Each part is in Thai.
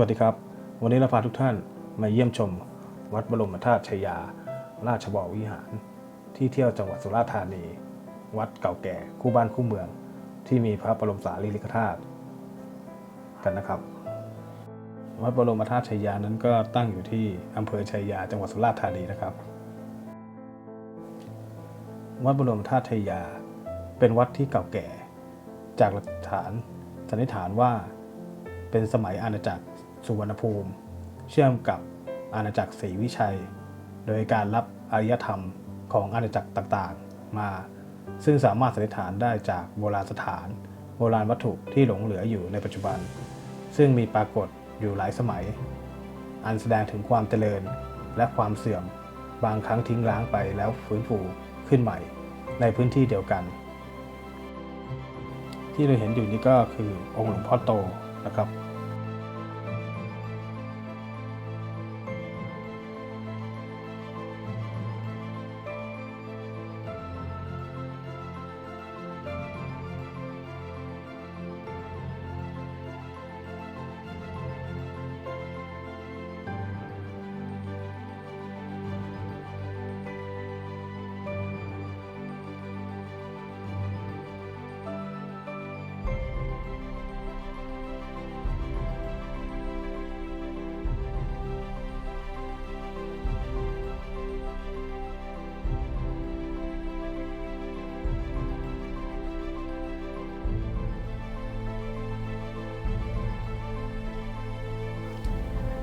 วัสดีครับ วันนี้เราพาทุกท่านมาเยี่ยมชม วัดบรมธาตุชยา ราชบวรวิหาร ที่เที่ยวจังหวัดสุราษฎร์ธานี วัดเก่าแก่คู่บ้านคู่เมือง ที่มีพระบรมสารีริกธาตุกันนะครับ วัดบรมธาตุชยานั้นก็ตั้งอยู่ที่อำเภอชัยยา จังหวัดสุราษฎร์ธานีนะครับ วัดบรมธาตุชยา เป็นวัดที่เก่าแก่ จากหลักฐานสันนิษฐานว่าเป็นสมัยอาณาจักร สุวรรณภูมิ เชื่อมกับอาณาจักรศรีวิชัย โดยการรับอารยธรรมของอาณาจักรต่างๆ มา ซึ่งสามารถสันนิษฐานได้จากโบราณสถาน โบราณวัตถุที่หลงเหลืออยู่ในปัจจุบัน ซึ่งมีปรากฏอยู่หลายสมัย อันแสดงถึงความเจริญและความเสื่อมบางครั้งทิ้งร้างไปแล้วฟื้นฟูขึ้นใหม่ในพื้นที่เดียวกัน ที่เราเห็นอยู่นี้ก็คือองค์หลวงพ่อโตนะครับ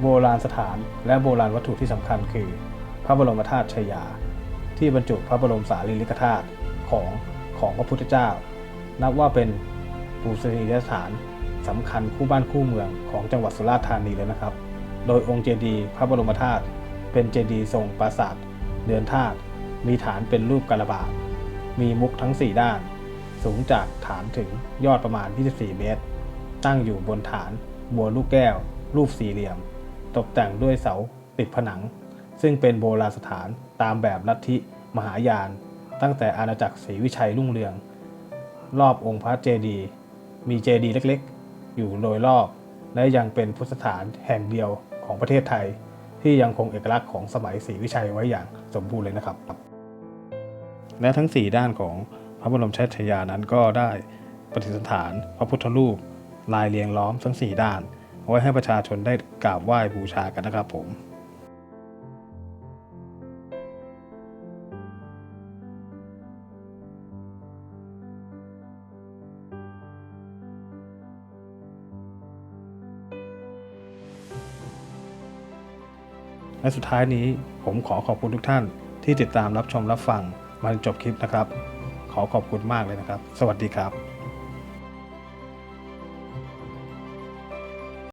โบราณสถานและโบราณวัตถุที่สำคัญคือ พระบรมธาตุชยา ที่บรรจุพระบรมสารีริกธาตุของของพระพุทธเจ้า นับว่าเป็นปูชนียสถานสำคัญคู่บ้านคู่เมืองของจังหวัดสุราษฎร์ธานีเลยนะครับ โดยองค์เจดีย์พระบรมธาตุเป็นเจดีย์ทรงปราสาทเดือนธาตุมีฐานเป็นรูปกระบาดมีมุกทั้ง 4 ด้าน สูงจากฐานถึงยอดประมาณ 24 เมตร ตั้งอยู่บนฐานบัวลูกแก้ว รูปสี่เหลี่ยม ตกแต่งด้วยเสาติดผนัง ซึ่งเป็นโบราณสถานตามแบบลัทธิมหายาน ตั้งแต่อาณาจักรศรีวิชัยรุ่งเรือง รอบองค์พระเจดีย์มีเจดีย์เล็กๆ อยู่โดยรอบ และยังเป็นพุทธสถานแห่งเดียวของประเทศไทย ที่ยังคงเอกลักษณ์ของสมัยศรีวิชัยไว้อย่างสมบูรณ์เลยนะครับ และทั้ง 4 ด้านของพระบรมชายานั้นก็ได้ประดิษฐานพระพุทธรูปลายเรียงล้อมทั้ง 4 ด้าน ไว้ให้ประชาชนได้กราบไหว้บูชากันนะครับผมและสุดท้ายนี้ผมขอขอบคุณทุกท่านที่ติดตามรับชมรับฟังมาจนจบคลิปนะครับ ขอขอบคุณมากเลยนะครับ สวัสดีครับ